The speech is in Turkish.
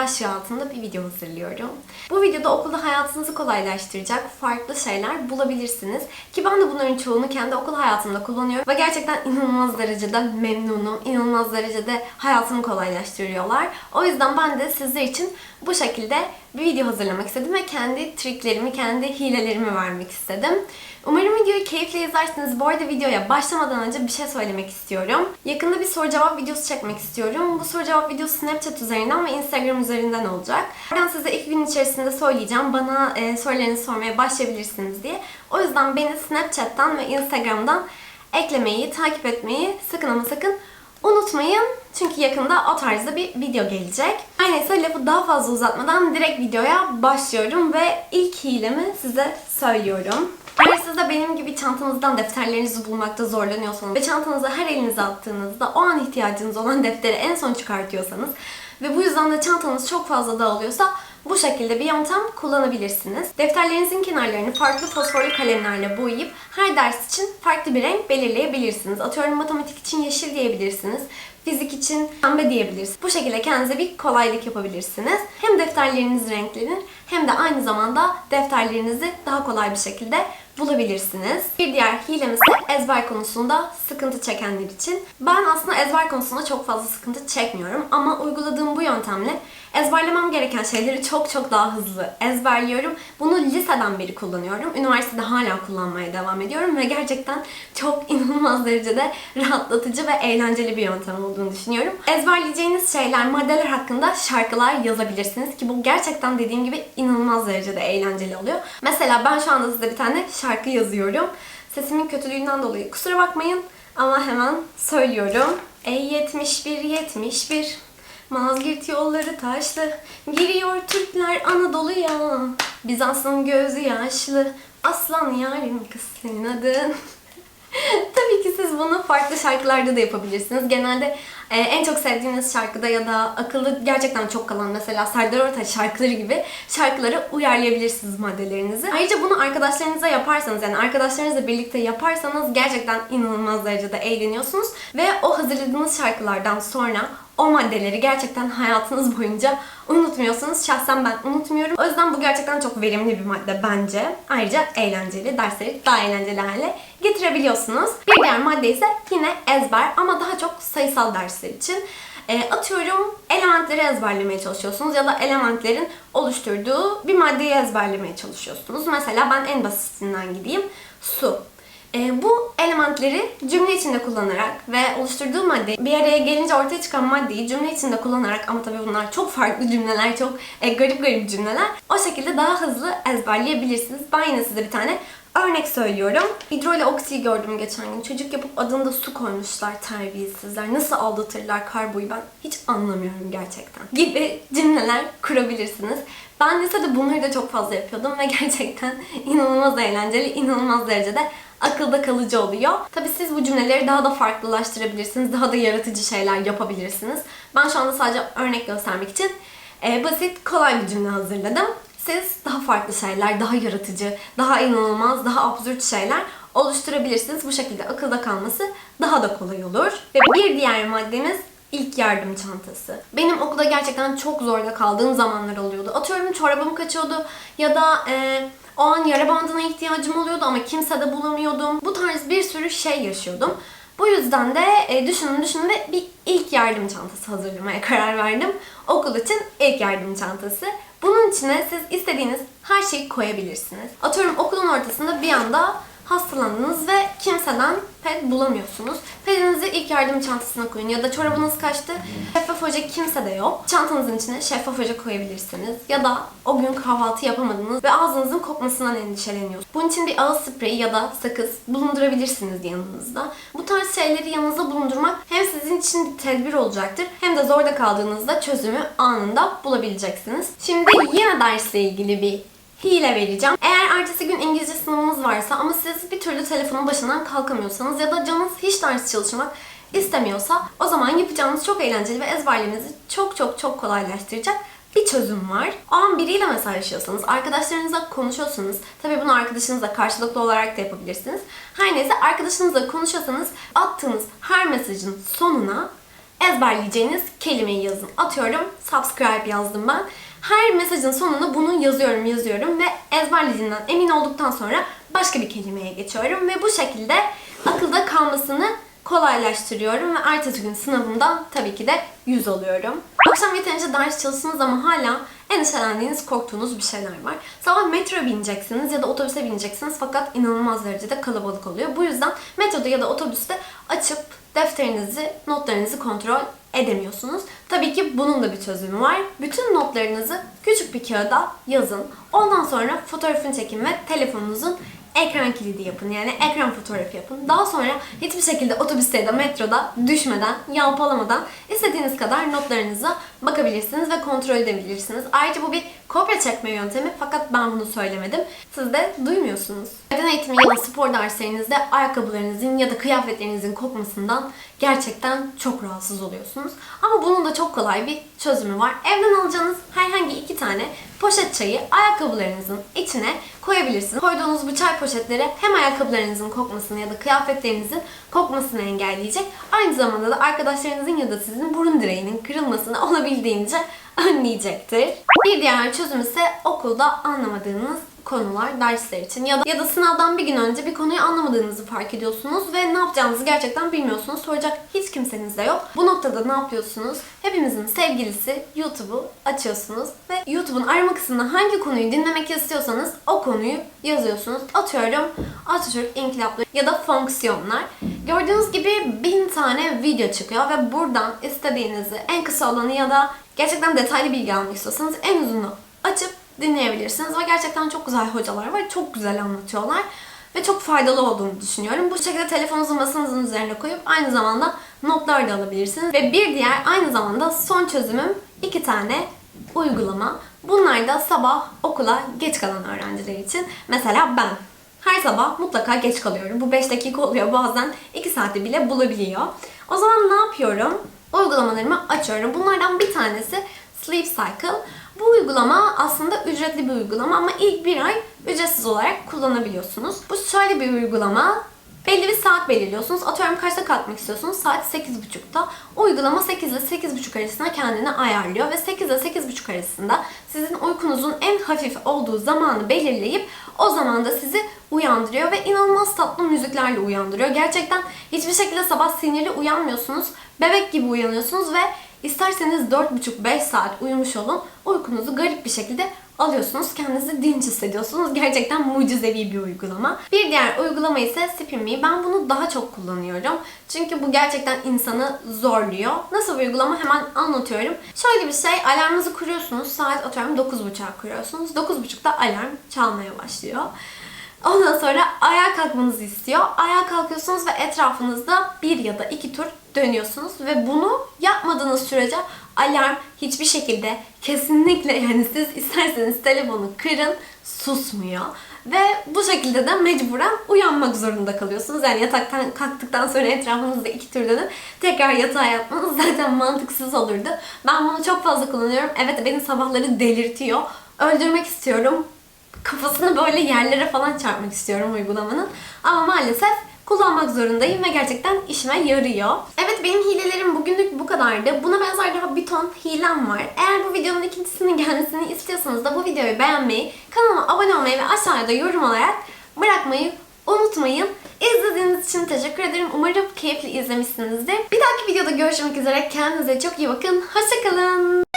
başlığı altında bir video hazırlıyorum. Bu videoda okulda hayatınızı kolaylaştıracak farklı şeyler bulabilirsiniz. Ki ben de bunların çoğunu kendi okul hayatımda kullanıyorum. Ve gerçekten inanılmaz derecede memnunum. inanılmaz derecede hayatımı kolaylaştırıyorlar. O yüzden ben de sizler için bu şekilde bir video hazırlamak istedim ve kendi triklerimi, kendi hilelerimi vermek istedim. Umarım videoyu keyifle izlersiniz. Bu arada videoya başlamadan önce bir şey söylemek istiyorum. Yakında bir soru cevap videosu çekmek istiyorum. Bu soru cevap videosu Snapchat üzerinden ve Instagram üzerinden olacak. Ben size ilk gün içerisinde söyleyeceğim. Bana e, sorularınızı sormaya başlayabilirsiniz diye. O yüzden beni Snapchat'tan ve Instagram'dan eklemeyi, takip etmeyi sakın ama sakın unutmayın. Çünkü yakında o tarzda bir video gelecek. Her neyse lafı daha fazla uzatmadan direkt videoya başlıyorum ve ilk hilemi size söylüyorum. Eğer siz de benim gibi çantanızdan defterlerinizi bulmakta zorlanıyorsanız ve çantanıza her elinize attığınızda o an ihtiyacınız olan defteri en son çıkartıyorsanız ve bu yüzden de çantanız çok fazla dağılıyorsa bu şekilde bir yöntem kullanabilirsiniz. Defterlerinizin kenarlarını farklı fosforlu kalemlerle boyayıp her ders için farklı bir renk belirleyebilirsiniz. Atıyorum matematik için yeşil diyebilirsiniz. Fizik için pembe diyebilirsiniz. Bu şekilde kendinize bir kolaylık yapabilirsiniz. Hem defterleriniz renklenir hem de aynı zamanda defterlerinizi daha kolay bir şekilde bulabilirsiniz. Bir diğer hilemiz de ezber konusunda sıkıntı çekenler için. Ben aslında ezber konusunda çok fazla sıkıntı çekmiyorum ama uyguladığım bu yöntemle ezberlemem gereken şeyleri çok çok daha hızlı ezberliyorum. Bunu liseden beri kullanıyorum. Üniversitede hala kullanmaya devam ediyorum ve gerçekten çok inanılmaz derecede rahatlatıcı ve eğlenceli bir yöntem olduğunu düşünüyorum. Ezberleyeceğiniz şeyler, maddeler hakkında şarkılar yazabilirsiniz ki bu gerçekten dediğim gibi inanılmaz derecede eğlenceli oluyor. Mesela ben şu anda size bir tane şarkı yazıyorum. Sesimin kötülüğünden dolayı kusura bakmayın ama hemen söylüyorum. Ey 71 71 Mazgirt yolları taşlı Giriyor Türkler Anadolu'ya Bizans'ın gözü yaşlı Aslan yarim kız senin adın Tabii ki siz bunu farklı şarkılarda da yapabilirsiniz. Genelde e, en çok sevdiğiniz şarkıda ya da akıllı gerçekten çok kalan mesela Serdar Ortaç şarkıları gibi şarkıları uyarlayabilirsiniz maddelerinizi. Ayrıca bunu arkadaşlarınıza yaparsanız yani arkadaşlarınızla birlikte yaparsanız gerçekten inanılmaz derecede eğleniyorsunuz ve o hazırladığınız şarkılardan sonra o maddeleri gerçekten hayatınız boyunca unutmuyorsunuz. Şahsen ben unutmuyorum. O yüzden bu gerçekten çok verimli bir madde bence. Ayrıca eğlenceli, dersleri daha eğlenceli hale getirebiliyorsunuz. Bir diğer madde ise yine ezber ama daha çok sayısal dersler için. E, atıyorum elementleri ezberlemeye çalışıyorsunuz ya da elementlerin oluşturduğu bir maddeyi ezberlemeye çalışıyorsunuz. Mesela ben en basitinden gideyim. Su. E, bu elementleri cümle içinde kullanarak ve oluşturduğu madde bir araya gelince ortaya çıkan maddeyi cümle içinde kullanarak ama tabii bunlar çok farklı cümleler, çok e, garip garip cümleler. O şekilde daha hızlı ezberleyebilirsiniz. Ben yine size bir tane örnek söylüyorum. Hidro oksiyi gördüm geçen gün. Çocuk yapıp adını da su koymuşlar terbiyesizler. Nasıl aldatırlar karboyu ben hiç anlamıyorum gerçekten. Gibi cümleler kurabilirsiniz. Ben lisede bunları da çok fazla yapıyordum ve gerçekten inanılmaz eğlenceli, inanılmaz derecede akılda kalıcı oluyor. Tabii siz bu cümleleri daha da farklılaştırabilirsiniz. Daha da yaratıcı şeyler yapabilirsiniz. Ben şu anda sadece örnek göstermek için e, basit, kolay bir cümle hazırladım. Siz daha farklı şeyler, daha yaratıcı, daha inanılmaz, daha absürt şeyler oluşturabilirsiniz. Bu şekilde akılda kalması daha da kolay olur. Ve bir diğer maddemiz ilk yardım çantası. Benim okulda gerçekten çok zorda kaldığım zamanlar oluyordu. Atıyorum çorabım kaçıyordu ya da e, o an yara bandına ihtiyacım oluyordu ama kimse de bulamıyordum. Bu tarz bir sürü şey yaşıyordum. Bu yüzden de e, düşünün düşünün ve bir ilk yardım çantası hazırlamaya karar verdim. Okul için ilk yardım çantası. Bunun içine siz istediğiniz her şeyi koyabilirsiniz. Atıyorum okulun ortasında bir anda hastalandınız ve kimseden ped bulamıyorsunuz. Pedinizi ilk yardım çantasına koyun ya da çorabınız kaçtı, şeffaf hoca kimse de yok. Çantanızın içine şeffaf hoca koyabilirsiniz. Ya da o gün kahvaltı yapamadınız ve ağzınızın kokmasından endişeleniyorsunuz. Bunun için bir ağız spreyi ya da sakız bulundurabilirsiniz yanınızda. Bu tarz şeyleri yanınızda bulundurmak hem sizin için bir tedbir olacaktır hem de zorda kaldığınızda çözümü anında bulabileceksiniz. Şimdi yine dersle ilgili bir hile vereceğim. Eğer ertesi gün İngilizce sınavınız varsa ama siz bir türlü telefonun başından kalkamıyorsanız ya da canınız hiç ders çalışmak istemiyorsa o zaman yapacağınız çok eğlenceli ve ezberlemenizi çok çok çok kolaylaştıracak bir çözüm var. O an biriyle mesajlaşıyorsanız, arkadaşlarınızla konuşuyorsanız, tabii bunu arkadaşınızla karşılıklı olarak da yapabilirsiniz. Her neyse arkadaşınızla konuşuyorsanız attığınız her mesajın sonuna ezberleyeceğiniz kelimeyi yazın. Atıyorum subscribe yazdım ben. Her mesajın sonuna bunu yazıyorum yazıyorum ve ezberlediğinden emin olduktan sonra başka bir kelimeye geçiyorum ve bu şekilde akılda kalmasını kolaylaştırıyorum ve ertesi gün sınavımdan tabii ki de 100 alıyorum. Akşam yeterince ders çalıştınız ama hala endişelendiğiniz, korktuğunuz bir şeyler var. Sabah metro bineceksiniz ya da otobüse bineceksiniz fakat inanılmaz derecede kalabalık oluyor. Bu yüzden metroda ya da otobüste açıp defterinizi, notlarınızı kontrol edemiyorsunuz. Tabii ki bunun da bir çözümü var. Bütün notlarınızı küçük bir kağıda yazın. Ondan sonra fotoğrafını çekin ve telefonunuzun ekran kilidi yapın. Yani ekran fotoğrafı yapın. Daha sonra hiçbir şekilde otobüste ya da metroda düşmeden, yalpalamadan istediğiniz kadar notlarınıza bakabilirsiniz ve kontrol edebilirsiniz. Ayrıca bu bir kopya çekme yöntemi fakat ben bunu söylemedim. Siz de duymuyorsunuz. Beden eğitimi ya da spor derslerinizde ayakkabılarınızın ya da kıyafetlerinizin kokmasından gerçekten çok rahatsız oluyorsunuz. Ama bunun da çok kolay bir çözümü var. Evden alacağınız herhangi iki tane poşet çayı ayakkabılarınızın içine koyabilirsiniz. Koyduğunuz bu çay poşetleri hem ayakkabılarınızın kokmasını ya da kıyafetlerinizin kokmasını engelleyecek. Aynı zamanda da arkadaşlarınızın ya da sizin burun direğinin kırılmasını olabildiğince önleyecektir. Bir diğer çözüm ise okulda anlamadığınız konular dersler için ya da ya da sınavdan bir gün önce bir konuyu anlamadığınızı fark ediyorsunuz ve ne yapacağınızı gerçekten bilmiyorsunuz. Soracak hiç kimseniz de yok. Bu noktada ne yapıyorsunuz? Hepimizin sevgilisi YouTube'u açıyorsunuz ve YouTube'un arama kısmına hangi konuyu dinlemek istiyorsanız o konuyu yazıyorsunuz. Atıyorum Atatürk inkılapları ya da fonksiyonlar. Gördüğünüz gibi bin tane video çıkıyor ve buradan istediğinizi en kısa olanı ya da gerçekten detaylı bilgi almak istiyorsanız en uzunu açıp dinleyebilirsiniz ve gerçekten çok güzel hocalar var. Çok güzel anlatıyorlar ve çok faydalı olduğunu düşünüyorum. Bu şekilde telefonunuzu masanızın üzerine koyup aynı zamanda notlar da alabilirsiniz. Ve bir diğer aynı zamanda son çözümüm iki tane uygulama. Bunlar da sabah okula geç kalan öğrenciler için. Mesela ben her sabah mutlaka geç kalıyorum. Bu 5 dakika oluyor bazen 2 saati bile bulabiliyor. O zaman ne yapıyorum? Uygulamalarımı açıyorum. Bunlardan bir tanesi Sleep Cycle. Bu uygulama aslında ücretli bir uygulama ama ilk bir ay ücretsiz olarak kullanabiliyorsunuz. Bu şöyle bir uygulama. Belli bir saat belirliyorsunuz. Atıyorum kaçta kalkmak istiyorsunuz? Saat 8.30'da. O uygulama 8 ile 8.30 arasında kendini ayarlıyor ve 8 ile 8.30 arasında sizin uykunuzun en hafif olduğu zamanı belirleyip o zaman da sizi uyandırıyor ve inanılmaz tatlı müziklerle uyandırıyor. Gerçekten hiçbir şekilde sabah sinirli uyanmıyorsunuz. Bebek gibi uyanıyorsunuz ve isterseniz 4,5-5 saat uyumuş olun. Uykunuzu garip bir şekilde alıyorsunuz. Kendinizi dinç hissediyorsunuz. Gerçekten mucizevi bir uygulama. Bir diğer uygulama ise Spin.me. Ben bunu daha çok kullanıyorum. Çünkü bu gerçekten insanı zorluyor. Nasıl bir uygulama hemen anlatıyorum. Şöyle bir şey alarmınızı kuruyorsunuz. Saat atıyorum 9.30'a kuruyorsunuz. 9.30'da alarm çalmaya başlıyor. Ondan sonra ayağa kalkmanızı istiyor. Ayağa kalkıyorsunuz ve etrafınızda bir ya da iki tur dönüyorsunuz ve bunu yapmadığınız sürece alarm hiçbir şekilde kesinlikle yani siz isterseniz telefonu kırın susmuyor. Ve bu şekilde de mecburen uyanmak zorunda kalıyorsunuz. Yani yataktan kalktıktan sonra etrafınızda iki tur dönüp tekrar yatağa yatmanız zaten mantıksız olurdu. Ben bunu çok fazla kullanıyorum. Evet beni sabahları delirtiyor. Öldürmek istiyorum kafasını böyle yerlere falan çarpmak istiyorum uygulamanın. Ama maalesef kullanmak zorundayım ve gerçekten işime yarıyor. Evet benim hilelerim bugünlük bu kadardı. Buna benzer daha bir ton hilem var. Eğer bu videonun ikincisinin gelmesini istiyorsanız da bu videoyu beğenmeyi, kanalıma abone olmayı ve aşağıda yorum olarak bırakmayı unutmayın. İzlediğiniz için teşekkür ederim. Umarım keyifli izlemişsinizdir. Bir dahaki videoda görüşmek üzere. Kendinize çok iyi bakın. Hoşçakalın.